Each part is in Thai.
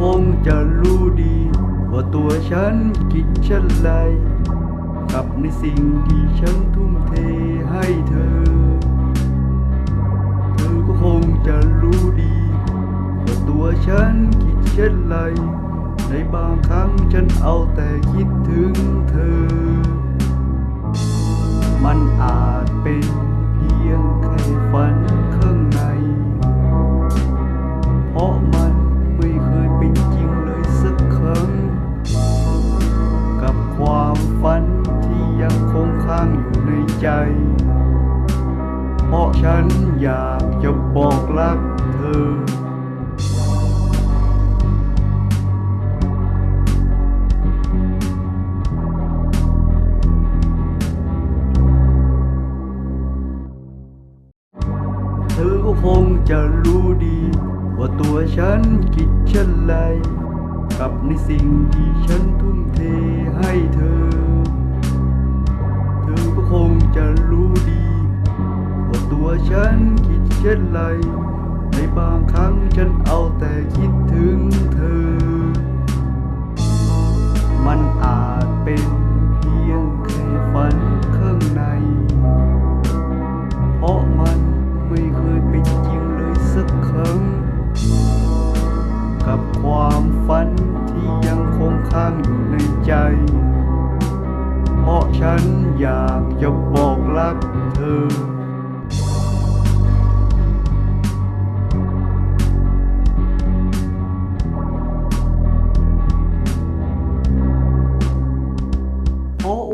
คงจะรู้ดี ว่าตัวฉันคิดเช่นไรกับในสิ่งที่ฉันทุ่มเทให้เธอ เธอก็คงจะรู้ดี ว่าตัวฉันคิดเช่นไร ในบางครั้งฉันเอาแต่คิดถึงเธอ มันอาจเป็นเพียงแค่ฝันางอยู่ในใจ เพราะฉันอยากจะบอกรักเธอ เธอก็คงจะรู้ดี ว่าตัวฉันคิดเช่นไร กับในสิ่งที่ฉันทุ่มเทให้เธอ ไร ในบางครั้งฉันเอาแต่คิดถึงเธอ มันอาจเป็นเพียงแค่ฝันข้างใน เพราะมันไม่เคยเป็นจริงเลยสักครั้ง กับความฝันที่ยังคงค้างอยู่ในใจ เพราะฉันอยากจะบอกรักเธอ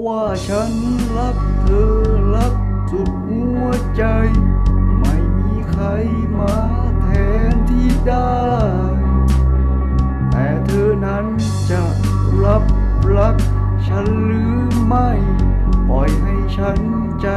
ว่าฉันรักเธอรักสุดหัวใจ ไม่มีใครมาแทนที่ได้ แต่เธอนั้นจะรับรัก ฉันหรือไม่ ปล่อยให้ฉันใจ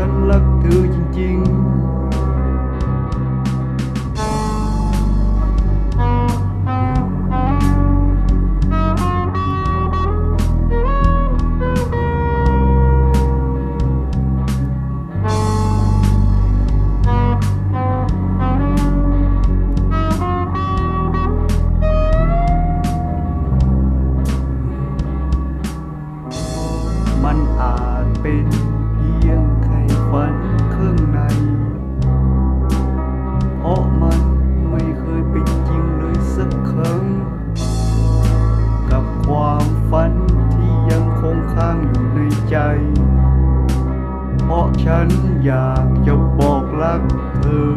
ว่าฉันรักเธ ฝันข้างใน เพราะมันไม่เคยเป็นจริงเลยสักครั้ง กับความฝันที่ยังคงค้างอยู่ในใจ เพราะฉันอยากจะบอกรักเธอ